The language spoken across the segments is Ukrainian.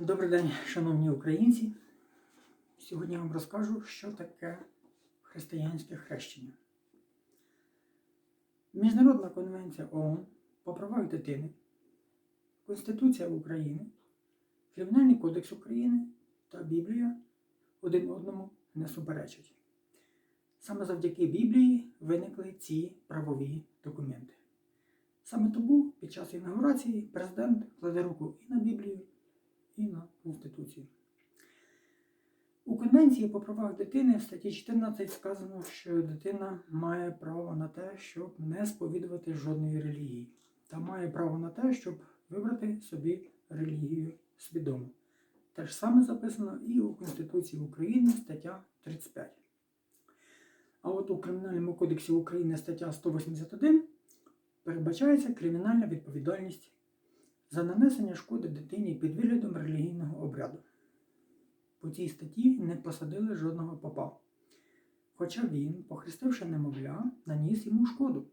Добрий день, шановні українці. Сьогодні я вам розкажу, що таке християнське хрещення. Міжнародна конвенція ООН по правах дитини, Конституція України, Кримінальний кодекс України та Біблія один одному не суперечать. Саме завдяки Біблії виникли ці правові документи. Саме тому під час інаугурації президент кладе руку і на Біблію, і на Конституцію. У Конвенції по правах дитини в статті 14 сказано, що дитина має право на те, щоб не сповідувати жодної релігії, та має право на те, щоб вибрати собі релігію свідомо. Те ж саме записано і у Конституції України стаття 35. А от у Кримінальному кодексі України стаття 181 передбачається кримінальна відповідальність за нанесення шкоди дитині під виглядом релігійного обряду. По цій статті не посадили жодного попа. Хоча він, похрестивши немовля, наніс йому шкоду,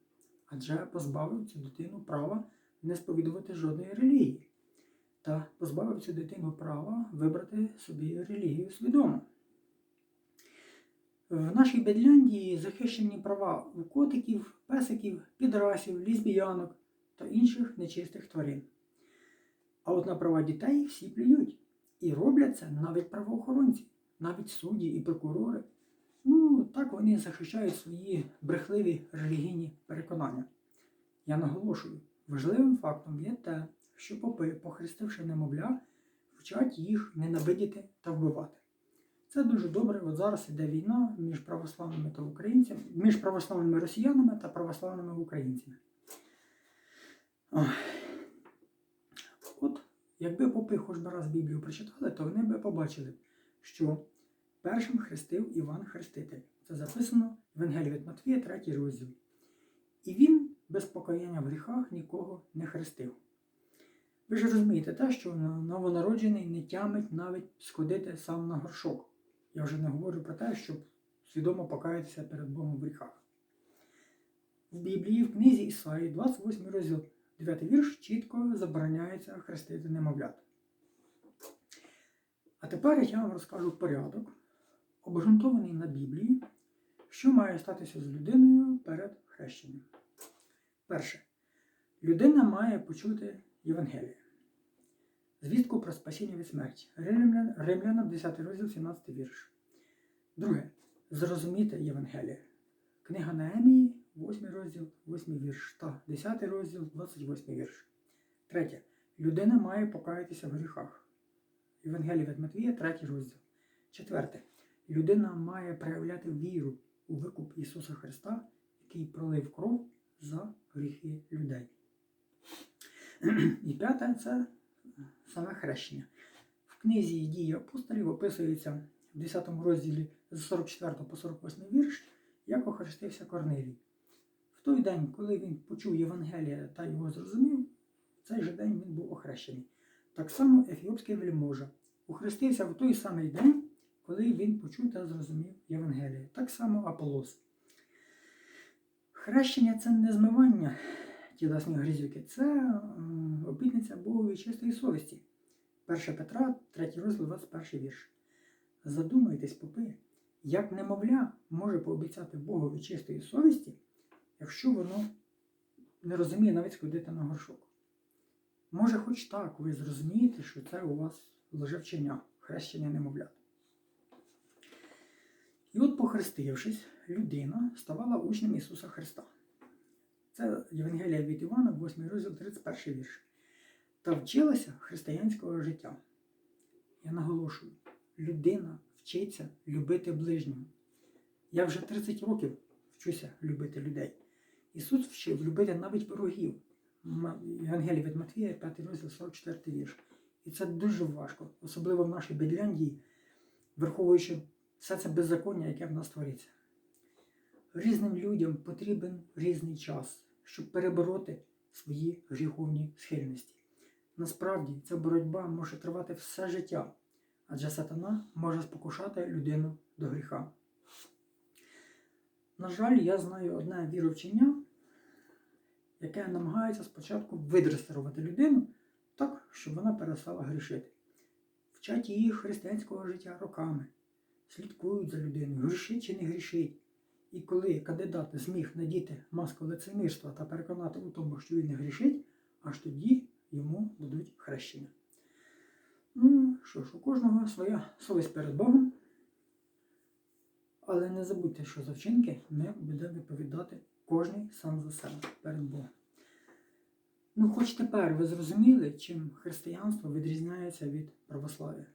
адже позбавив цю дитину права не сповідувати жодної релігії та позбавив цю дитину права вибрати собі релігію свідомо. В нашій Бедляндії захищені права у котиків, песиків, підрасів, лізбіянок та інших нечистих тварин. А от на права дітей всі плюють. І роблять це навіть правоохоронці, навіть судді і прокурори. Ну, так вони захищають свої брехливі релігійні переконання. Я наголошую, важливим фактом є те, що попи, похрестивши немовля, вчать їх ненавидіти та вбивати. Це дуже добре. От зараз іде війна між православними та українцями, між православними росіянами та православними українцями. Ох. Якби попи хоч би раз Біблію прочитали, то вони би побачили, що першим хрестив Іван Хреститель. Це записано в Евангелії від Матвія, 3 розділ. І він без покаяння в гріхах нікого не хрестив. Ви ж розумієте те, що новонароджений не тямить навіть сходити сам на горшок. Я вже не говорю про те, щоб свідомо покаятися перед Богом в гріхах. В Біблії, в книзі Ісаї, 28 розділ, 9 вірш, чітко забороняється хрестити немовлят. А тепер я вам розкажу порядок, обґрунтований на Біблії, що має статися з людиною перед хрещенням. Перше. Людина має почути Євангеліє. Звістку про спасіння від смерті. Римлян, Римлянам 10 розділ, 17 вірш. Друге. Зрозуміти Євангеліє. Книга Неемії, 8 розділ, 8 вірш та 10 розділ, 28 вірш. Третє. Людина має покаятися в гріхах. Євангелія від Матвія, 3 розділ. Четверте. Людина має проявляти віру у викуп Ісуса Христа, який пролив кров за гріхи людей. І п'яте це саме хрещення. В книзі дії апостолів описується в 10 розділі з 44 по 48 вірш, як охрестився Корнилій. Той день, коли він почув Євангелія та його зрозумів, в цей же день він був охрещений. Так само ефіопський вельможа охрестився в той самий день, коли він почув та зрозумів Євангеліє. Так само Аполос. Хрещення це не змивання тілесні грізюки, це обітниця Богові чистої совісті. 1 Петра, 3 розділ, 21 вірш. Задумайтесь, попи, як немовля може пообіцяти Богові чистої совісті, якщо воно не розуміє навіть сходити на горшок. Може, хоч так ви зрозумієте, що це у вас лжевчення, хрещення немовлят. І от, похрестившись, людина ставала учнем Ісуса Христа. Це Євангелія від Івана, 8 розділ, 31 вірш. Та вчилася християнського життя. Я наголошую, людина вчиться любити ближнього. Я вже 30 років вчуся любити людей. Ісус вчив любити навіть ворогів. Євангелія від Матвія, 5 розділ, 44 вірш. І це дуже важко, особливо в нашій Бедляндії, враховуючи все це беззаконня, яке в нас твориться. Різним людям потрібен різний час, щоб перебороти свої гріховні схильності. Насправді, ця боротьба може тривати все життя, адже сатана може спокушати людину до гріха. На жаль, я знаю одне віровчення, яке намагається спочатку видресирувати людину так, щоб вона перестала грішити. вчать її християнського життя роками, слідкують за людиною, грішить чи не грішить. І коли кандидат зміг надіти маску лицемірства та переконати у тому, що він не грішить, аж тоді йому дадуть хрещення. Ну що ж, у кожного своя совість перед Богом. Але не забудьте, що за вчинки ми будемо відповідати кожен сам за себе перед Богом. Ну, хоч тепер ви зрозуміли, чим християнство відрізняється від православ'я.